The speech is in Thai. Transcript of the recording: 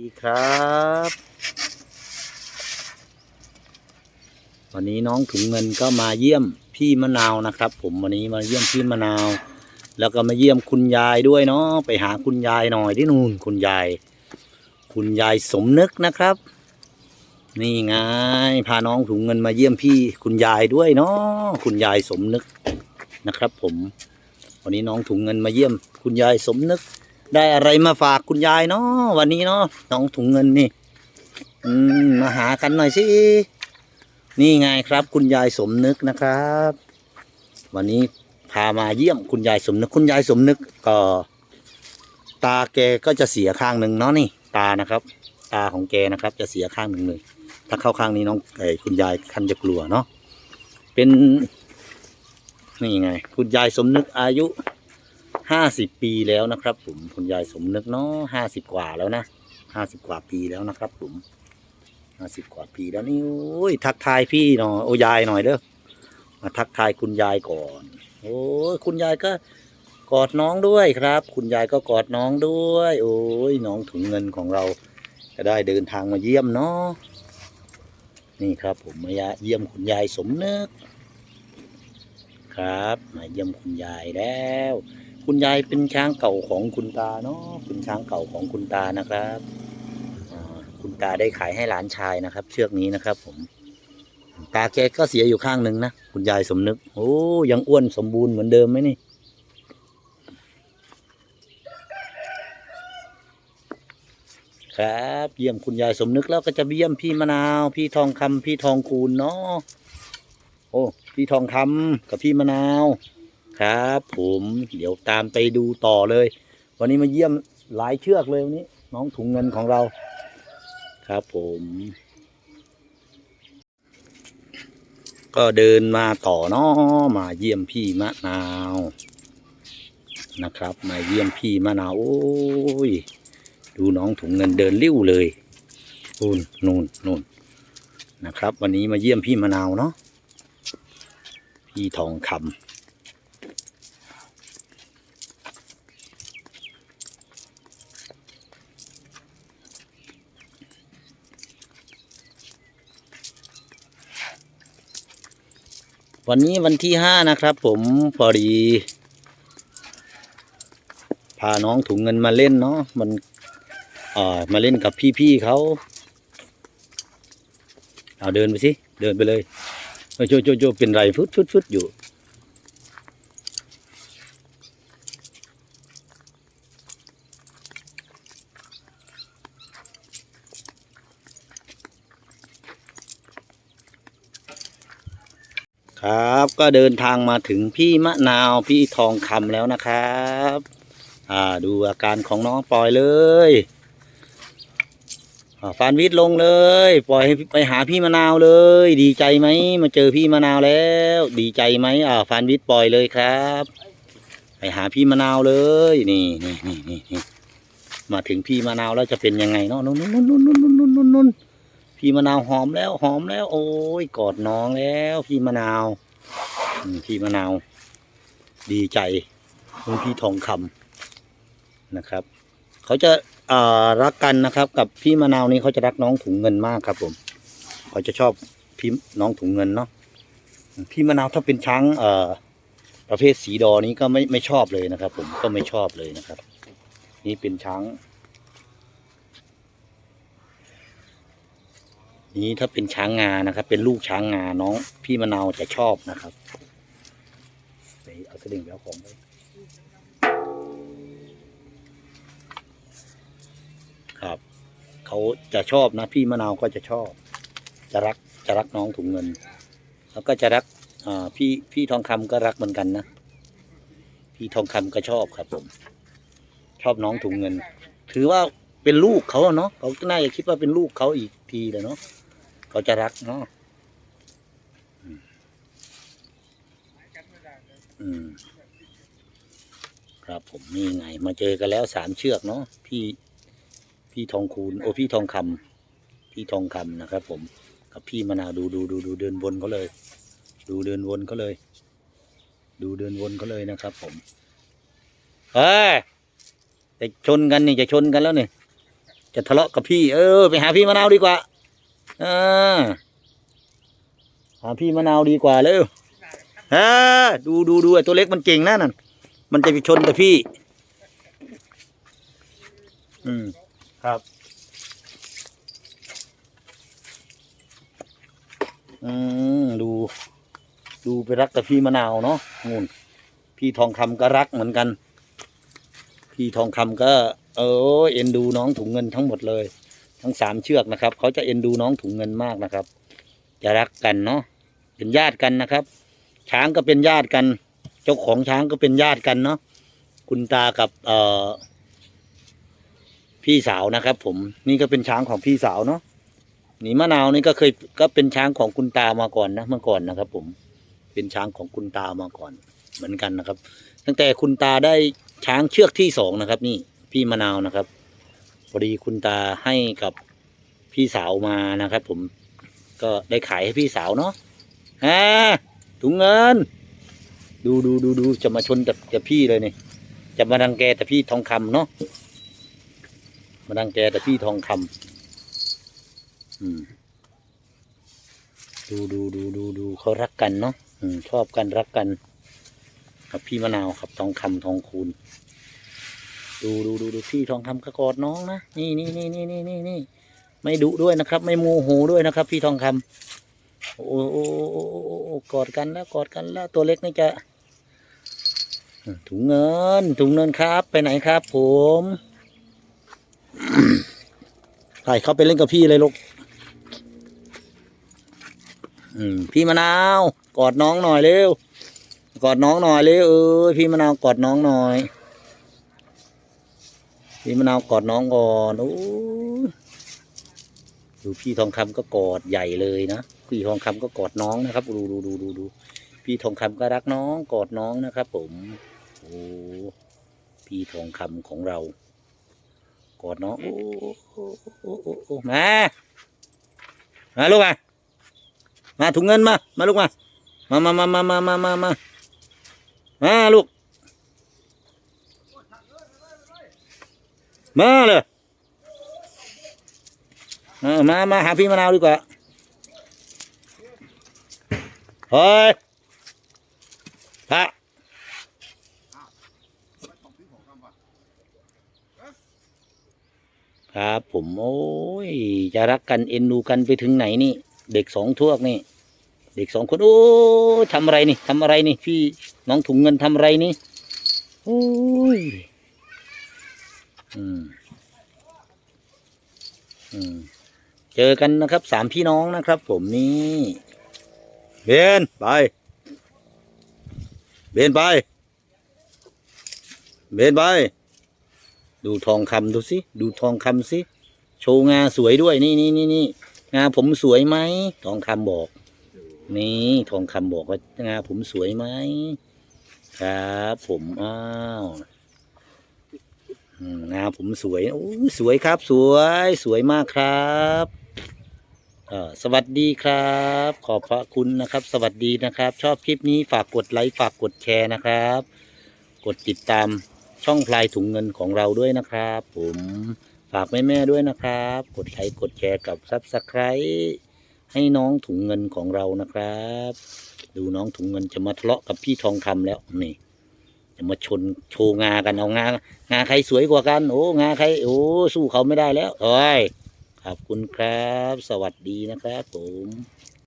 ดีครับ วันนี้น้องถุงเงินก็มาเยี่ยมพี่มะนาวนะครับ ผมวันนี้มาเยี่ยมพี่มะนาว แล้วก็มาเยี่ยมคุณยายด้วยเนาะไปหาคุณยายหน่อยที่นู่นคุณยาย คุณยายสมนึกนะครับ นี่ไงพาน้องถุงเงินมาเยี่ยมพี่คุณยายด้วยเนาะคุณยายสมนึกนะครับ ผม วันนี้น้องถุงเงินมาเยี่ยม คุณยายสมนึก ได้อะไรมาฝากคุณยายเนาะวันนี้เนาะน้องถุงเงินนี่ อืมมาหากันหน่อยสินี่ไงครับ คุณยายสมนึกนะครับ วันนี้พามาเยี่ยมคุณยายสมนึก คุณยายสมนึกก็ ตาแกก็จะเสียข้างหนึ่งเนาะนี่ ตานะครับ ตาของแกนะครับ จะเสียข้างหนึ่งเลยถ้าเข้าข้างนี้น้องไอ้คุณยายคันจะกลัวเนาะเป็นนี่ไง คุณยายสมนึกอายุ ห้าสิบปีแล้วนะครับ ผมคุณยายสมนึกเนาะห้าสิบกว่าแล้วนะห้าสิบกว่าปีแล้วนะครับ ผมห้าสิบกว่าปีแล้วนี่โอ้ยทักทายพี่หน่อยโอ้ยายหน่อยเด้อมาทักทายคุณยายก่อน โอ้ยคุณยายก็กอดน้องด้วยครับ คุณยายก็กอดน้องด้วย โอ้ยน้องถุงเงินของเราจะได้เดินทางมาเยี่ยมเนาะนี่ครับ ผมมาเยี่ยมคุณยายสมนึก ครับ มาเยี่ยมคุณยายแล้ว คุณยายเป็นช้างเก่าของคุณตาเนาะเป็นช้างเก่าของคุณตานะครับคุณตาได้ขายให้หลานชายนะครับ เชือกนี้นะครับ ผม ตาแกก็เสียอยู่ข้างหนึ่งนะคุณยายสมนึก โอ้ยังอ้วนสมบูรณ์เหมือนเดิมไหมนี่ครับ เยี่ยมคุณยายสมนึกแล้วก็จะเยี่ยมพี่มะนาว พี่ทองคำพี่ทองคูณเนาะโอ้ พี่ทองคำกับพี่มะนาว ครับ ผมเดี๋ยวตามไปดูต่อเลย วันนี้มาเยี่ยมหลายเชือกเลยวันนี้ น้องถุงเงินของเรา ครับผม ก็เดินมาต่อเนาะมาเยี่ยมพี่มะนาวนะครับ มาเยี่ยมพี่มะนาวโอ้ยดูน้องถุงเงินเดินริ้วเลยนู่นนู่นนู่นนะครับ วันนี้มาเยี่ยมพี่มะนาวเนาะพี่ทองคำ วันนี้วันที่ห้านะครับผมพอดี พาน้องถุงเงินมาเล่นเนาะมันเอ่อมาเล่นกับพี่ๆเขาเอาเดินไปสิ เดินไปเลยเฮ้ยโจโจโจเป็นไรฟุดฟุดฟุดอยู่ ก็เดินทางมาถึงพี่มะนาวพี่ทองคำแล้วนะครับ อ่าดูอาการของน้องปล่อยเลยฟานวิทย์ลงเลย ปล่อยให้ไปหาพี่มะนาวเลย ดีใจไหมมาเจอพี่มะนาวแล้ว ดีใจไหมอ่าฟานวิทย์ปล่อยเลยครับ ไปหาพี่มะนาวเลยนี่นี่นี่นี่มาถึงพี่มะนาวแล้วจะเป็นยังไงเนาะนู่นนู่นนู่นนู่นนู่นนู่นนู่นนู่นพี่มะนาวหอมแล้วหอมแล้ว โอ้ยกอดน้องแล้ว พี่มะนาว พี่มะนาว ดีใจคุณพี่ทองคำนะครับ เขาจะารักกันนะครับ กับพี่มะนาวนี้เขาจะรักน้องถุงเงินมากครับผมเขาจะชอบพี่น้องถุงเงินเนาะพี่มะนาวถ้าเป็นช้างเอประเภทสีดอนี้ก็ไม่ไม่ชอบเลยนะครับ ผมก็ไม่ชอบเลยนะครับ นี่เป็นช้าง นี้ถ้าเป็นช้างงานะครับ เป็นลูกช้างงาน้องพี่มะนาวจะชอบนะครับ เอาสลิงไปเอาของไปครับ เขาจะชอบนะพี่มะนาวก็จะชอบ จะรักจะรักน้องถุงเงิน แล้วก็จะรักอ่าพี่พี่ทองคำก็รักเหมือนกันนะพี่ทองคำก็ชอบครับผม ชอบน้องถุงเงิน ถือว่าเป็นลูกเขาเนาะเขาน่าจะคิดว่าเป็นลูกเขาอีกทีเลยเนาะเขาจะรักเนาะอืม อืม ครับผมนี่ไง มาเจอกันแล้วสามเชือกเนาะพี่พี่ทองคูณโอ้พี่ทองคำพี่ทองคำนะครับ ผม กับพี่มะนาวดูดูดูดูเดินวนเขาเลย ดูเดินวนเขาเลย ดูเดินวนเขาเลยนะครับ ผมเฮ้ยจะชนกันนี่จะชนกันแล้วนี่จะทะเลาะกับพี่ เออ ไปหาพี่มะนาวดีกว่า เออหาพี่มะนาวดีกว่าเร็ว ออดูดูดูไอ้ตัวเล็กมันเก่งนะนั่นมันจะไปชนแต่พี่ อืมครับ อืมดู ดูไปรักกับพี่มะนาวเนาะงูนพี่ทองคำก็รักเหมือนกัน พี่ทองคำก็ เออเอ็นดูน้องถุงเงินทั้งหมดเลย ทั้งสามเชือกนะครับ เขาจะเอ็นดูน้องถุงเงินมากนะครับ จะรักกันเนาะเป็นญาติกันนะครับ ช้างก็เป็นญาติกัน เจ้าของช้างก็เป็นญาติกันเนาะคุณตากับเอ่อพี่สาวนะครับ ผมนี่ก็เป็นช้างของพี่สาวเนาะหนีมะนาวนี่ก็เคยก็เป็นช้างของคุณตามาก่อนนะเมื่อก่อนนะครับ ผมเป็นช้างของคุณตามาก่อนเหมือนกันนะครับ ตั้งแต่คุณตาได้ช้างเชือกที่สองนะครับ นี่พี่มะนาวนะครับพอดีคุณตาให้กับพี่สาวมานะครับ ผมก็ได้ขายให้พี่สาวเนาะอ่า ถุงเงิน ดูดูดูดูจะมาชนกับกับพี่เลยเนี่ยจะมาดังแกแต่พี่ทองคำเนาะมาดังแกแต่พี่ทองคำอืม ดูดูดูดูดูเขารักกันเนาะอืม ชอบกันรักกัน กับพี่มะนาวครับทองคำทองคูณดูดูดูดูพี่ทองคำก็กอดน้องนะนี่นี่นี่นี่นี่นี่นี่ไม่ดุด้วยนะครับ ไม่โมโหด้วยนะครับ พี่ทองคำ โอ้โอกอดกันแล้วกอดกันแล้วตัวเล็กนี่จะถุงเงินถุงเงินครับ ไปไหนครับ ผมไปเข้าไปเล่นกับพี่เลยลูกพี่มะนาว กอดน้องหน่อยเร็ว กอดน้องหน่อยเร็วเออพี่มะนาวกอดน้องหน่อย พี่มะนาวกอดน้องก่อนโอ้ดูพี่ทองคำก็กอดใหญ่เลยนะ พี่ทองคำก็กอดน้องนะครับดูดูดูดูดูพี่ทองคำก็รักน้องกอดน้องนะครับ ผมโอ้พี่ทองคำของเรา กอดน้องโอ้โอ้โอ้โอ้โอ้มามาลูกมามาถุงเงินมามาลูกมามามามามามามามามามาลูกมาเลยเออมามาหาพี่มะนาวดีกว่า เฮ้ยพระครับผมโอ้ยจะรักกันเอ็นดูกันไปถึงไหนนี่ เด็กสองทวกนี่ เด็กสองคนโอ้ทำอะไรนี่ทำอะไรนี่พี่น้องถุงเงินทำอะไรนี่โอ้ยอืมอืมเจอกันนะครับสามพี่น้องนะครับ ผมนี่ เบนไป เบนไป เบนไป ดูทองคำดูสิ ดูทองคำสิ โชว์งาสวยด้วย นี่นี่นี่นี่งาผมสวยไหม ทองคำบอก นี่ทองคำบอกว่างาผมสวยไหม ครับผมอ้าวงาผมสวย โอ้สวยครับ สวย สวยมากครับ สวัสดีครับ ขอบพระคุณนะครับ สวัสดีนะครับ ชอบคลิปนี้ฝากกดไลค์ฝากกดแชร์นะครับ กดติดตามช่องพลายถุงเงินของเราด้วยนะครับ ผมฝากแม่ๆด้วยนะครับ กดไลค์กดแชร์กับซับสไครต์ให้น้องถุงเงินของเรานะครับ ดูน้องถุงเงินจะมาทะเลาะกับพี่ทองคำแล้วนี่จะมาชนโชว์งากันเอางางาใครสวยกว่ากัน โอ้งาใครโอ้สู้เขาไม่ได้แล้วโอ้ย ขอบคุณครับ สวัสดีนะครับผม